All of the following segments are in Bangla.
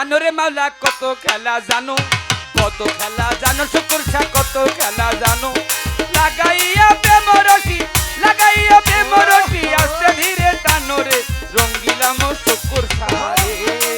জানো রে মালা, কত খেলা জানো, কত খেলা জানো, শুকুর শাহ, কত খেলা জানো। লাগাইয়া প্রেম রসি লাগাইয়া প্রেম রসি আস্তে ধীরে টানো রে, রঙ্গিলাম শুকুর শাহ রে।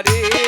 রে।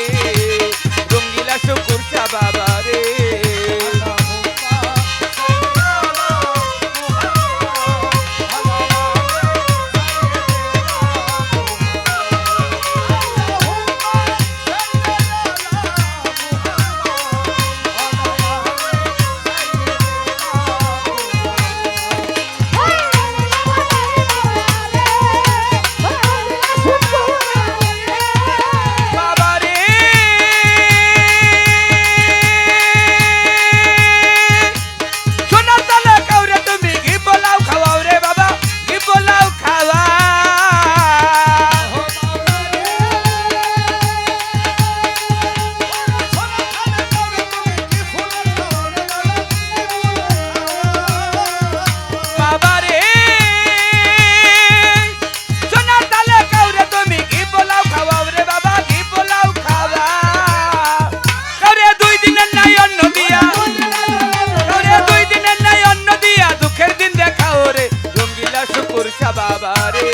চা বাবা রে।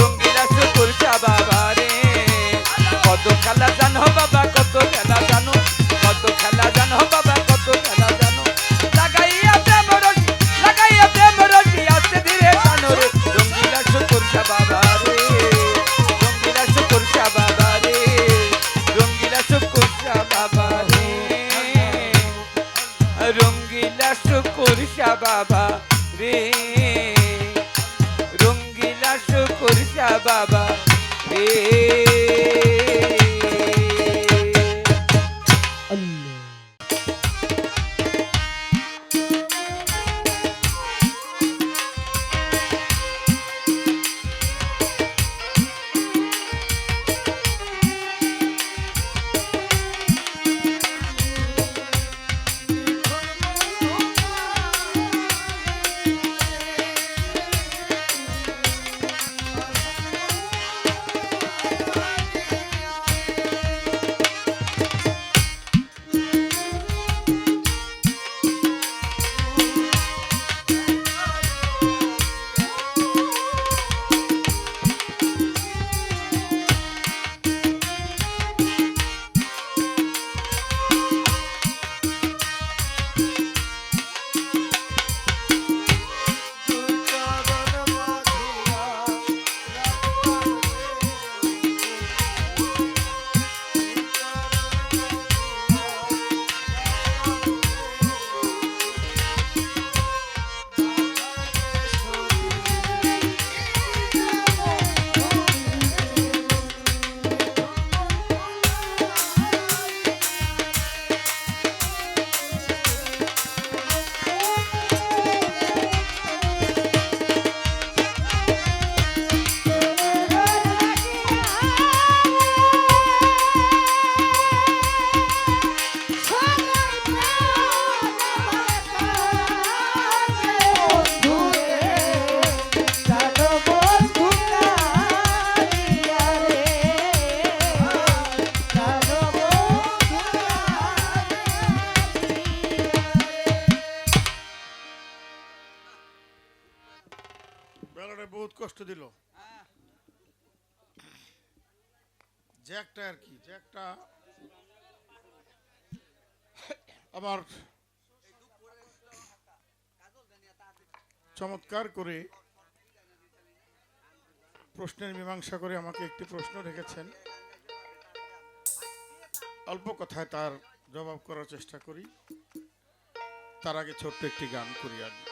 রঙ্গিলা শুকুর চা বাবা রে। কত খেলা জানো বাবা, কত খেলা জানো। কত খেলা জানো বাবা, কত খেলা জানো। লাগাইয়া প্রেম রস লাগাইয়া প্রেম রস আস্তে ধীরে জানো রে। রঙ্গিলা শুকুর বাবা রে। বাবা। এ জ্যাকটা আর কি জ্যাকটা আবার চমৎকার করে প্রশ্নের মীমাংসা করে আমাকে একটি প্রশ্ন রেখেছেন। অল্প কথায় তার জবাব করার চেষ্টা করি। তার আগে ছোট্ট একটি গান করি আমি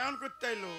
এমন করতে এলো